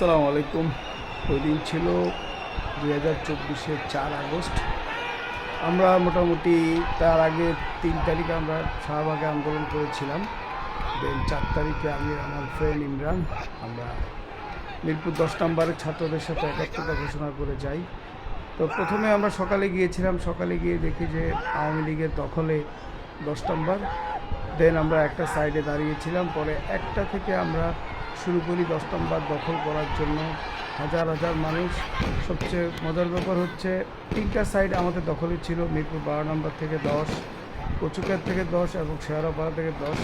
আসসালামু আলাইকুম। ওই দিন ছিল দুই হাজার চব্বিশের চার আগস্ট। আমরা মোটামুটি তার আগে তিন তারিখে আমরা শাহবাগে আন্দোলন করেছিলাম। দেন চার তারিখে আমি, আমার ফ্রেন্ড ইমরান, আমরা মিরপুর দশ নম্বরের ছাত্রদের সাথে একাত্মতা ঘোষণা করে যাই। তো প্রথমে আমরা সকালে গিয়েছিলাম। সকালে গিয়ে দেখি যে আওয়ামী লীগের দখলে দশ নম্বর। দেন আমরা একটা সাইডে দাঁড়িয়েছিলাম। পরে একটা থেকে আমরা শুরু করি দশ নম্বর দখল করার জন্য। হাজার হাজার মানুষ। সবচেয়ে মজার ব্যাপার হচ্ছে, তিনটা সাইড আমাদের দখলে ছিল, মিরপুর বারো নম্বর থেকে দশ, কচুকার থেকে দশ এবং শেয়ারাপাড়া থেকে দশ।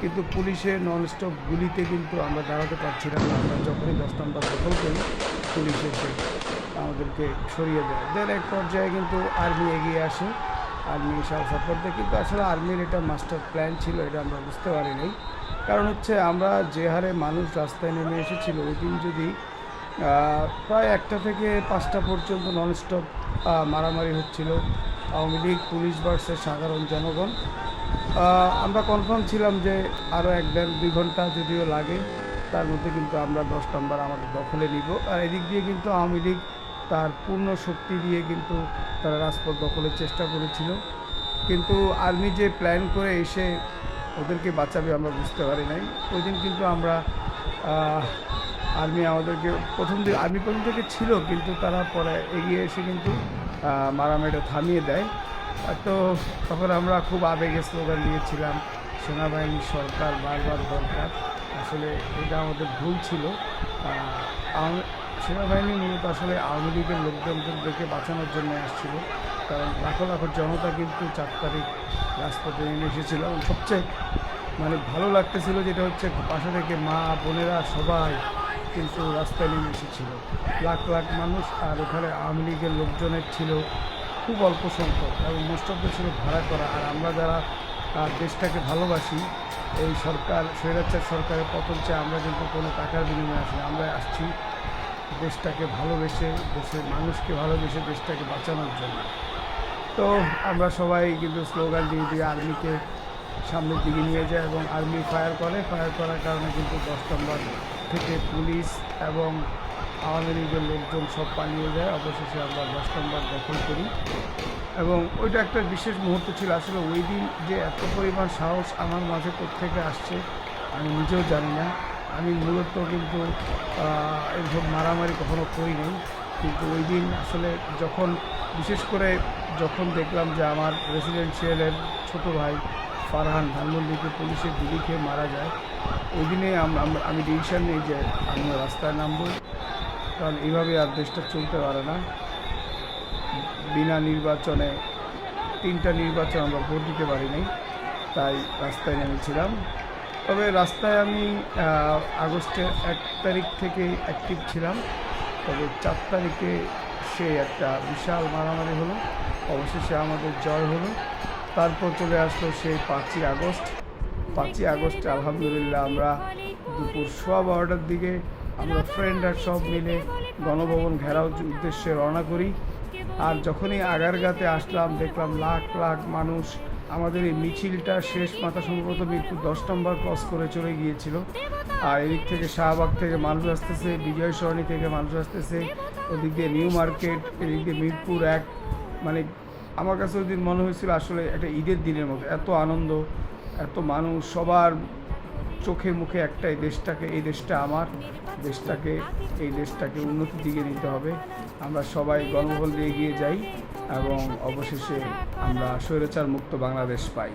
কিন্তু পুলিশের ননস্টপ গুলিতে কিন্তু আমরা দাঁড়াতে পারছিলাম না। আমরা যখনই দশ নম্বর দখল করি, পুলিশ এসে আমাদেরকে সরিয়ে দেয়। দেন এক পর্যায়ে কিন্তু আর্মি এগিয়ে আসে। আর্মি সাপোর্ট দেয় কিন্তু আসলে আর্মির এটা মাস্টার প্ল্যান ছিল, এটা আমরা বুঝতে পারি নাই কারণ হচ্ছে আমরা যে হারে মানুষ রাস্তায় নেমে এসেছিল, ওই দিন যদি প্রায় একটা থেকে পাঁচটা পর্যন্ত ননস্টপ মারামারি হচ্ছিল। আওয়ামী লীগ, পুলিশ বার্সের সাধারণ জনগণ। আমরা কনফার্ম ছিলাম যে আরও এক দেড় দুই ঘণ্টা যদিও লাগে, তার মধ্যে কিন্তু আমরা দশ নম্বর আমাদের দখলে নিব। আর এদিক দিয়ে কিন্তু আওয়ামী লীগ তার পূর্ণ শক্তি দিয়ে কিন্তু তারা রাজপথ দখলের চেষ্টা করেছিল। কিন্তু আর্মি যে প্ল্যান করে এসে ওদেরকে বাঁচাবে আমরা বুঝতে পারি নাই। ওই দিন কিন্তু আমরা আর্মি আমাদেরকে প্রথম দিন আর্মি প্রথম থেকে ছিল কিন্তু তারা পরে এগিয়ে এসে কিন্তু আহ, মারামারিটা থামিয়ে দেয়। তো তখন আমরা খুব আবেগে স্লোগান দিয়েছিলাম সেনাবাহিনী সরকার বারবার দরকার। আসলে এটা আমাদের ভুল ছিল। সেনাবাহিনী মূলত আসলে আওয়ামী লীগের লোকজনদেরকে বাঁচানোর জন্য আসছিল। কারণ লাখো লাখো জনতা কিন্তু চার তারিখ রাজপথে নেমে এসেছিল এবং সবচেয়ে মানে ভালো লাগতেছিল যেটা হচ্ছে পাশে থেকে মা, বোনেরা সবাই কিন্তু রাস্তায় নেমে এসেছিল। লাখ লাখ মানুষ আর ওখানে আওয়ামী লীগের লোকজনের ছিল খুব অল্প সংখ্যক এবং মোস্ট অফ ছিল ভাড়া করা। আর আমরা যারা দেশটাকে ভালোবাসি, এই সরকার, স্বৈরাচার সরকারের পতন চেয়ে আমরা কিন্তু কোনো টাকার বিনিময়ে আসি আমরা আসছি দেশটাকে ভালোবেসে, দেশের মানুষকে ভালোবেসে দেশটাকে বাঁচানোর জন্য। তো আমরা সবাই কিন্তু স্লোগান দিয়ে দিয়ে আর্মিকে সামনের দিকে নিয়ে যায় এবং আর্মি ফায়ার করে। ফায়ার করার কারণে কিন্তু দশ নম্বর থেকে পুলিশ এবং আওয়ামী লীগের লোকজন সব পালিয়ে যায়। অবশেষে আমরা দশ নম্বর দখল করি। এবং ওইটা একটা বিশেষ মুহূর্ত ছিল। আসলে ওই দিন যে এত পরিমাণ সাহস আমার মাঝে থেকে আসছে, আমি নিজেও জানি না। আমি মূলত কিন্তু এরকম মারামারি কখনো করিনি। কিন্তু ওই দিন আসলে যখন, বিশেষ করে যখন দেখলাম যে আমার রেসিডেন্সিয়ালের ছোট ভাই ফারহান ধানমন্ডিকে পুলিশের গুলি খেয়ে মারা যায়, ওই দিনে আমি ডিসিশন নিই যে আমি রাস্তায় নামবো। কারণ এইভাবে আর দেশটা চলতে পারে না। বিনা নির্বাচনে, তিনটা নির্বাচন আমরা ভোট দিতে পারিনি, তাই রাস্তায় নেমেছিলাম। তবে রাস্তায় আমি আগস্টের এক তারিখ থেকে অ্যাক্টিভ ছিলাম। তবে চার তারিখে সে একটা বিশাল মারামারি হলো। অবশেষে আমাদের জয় হলো। তারপর চলে আসলো সেই পাঁচই আগস্ট। পাঁচই আগস্টে আলহামদুলিল্লাহ আমরা দুপুর সোয়া বারোটার দিকে আমরা ফ্রেন্ডরা সব মিলে গণভবন ঘেরাও উদ্দেশ্যে রওনা করি। আর যখনই আগারগাতে আসলাম, দেখলাম লাখ লাখ মানুষ আমাদের এই মিছিলটা শেষ মাথা সম্ভবত মিরপুর দশ নম্বর ক্রস করে চলে গিয়েছিল। আর এদিক থেকে শাহবাগ থেকে মানুষ আসতেছে বিজয় সরণি থেকে মানুষ আসতেছে, ওদিক দিয়ে নিউ মার্কেট, এদিক দিয়ে মিরপুর এক। মানে আমার কাছে ওই দিন মনে হয়েছিল আসলে একটা ঈদের দিনের মতো, এত আনন্দ, এত মানুষ, সবার চোখে মুখে একটা এই দেশটাকে, এই দেশটা আমার, দেশটাকে, এই দেশটাকে উন্নতির দিকে নিতে হবে। আমরা সবাই গণবল দিয়ে এগিয়ে যাই এবং অবশেষে আমরা স্বৈরাচার মুক্ত বাংলাদেশ পাই।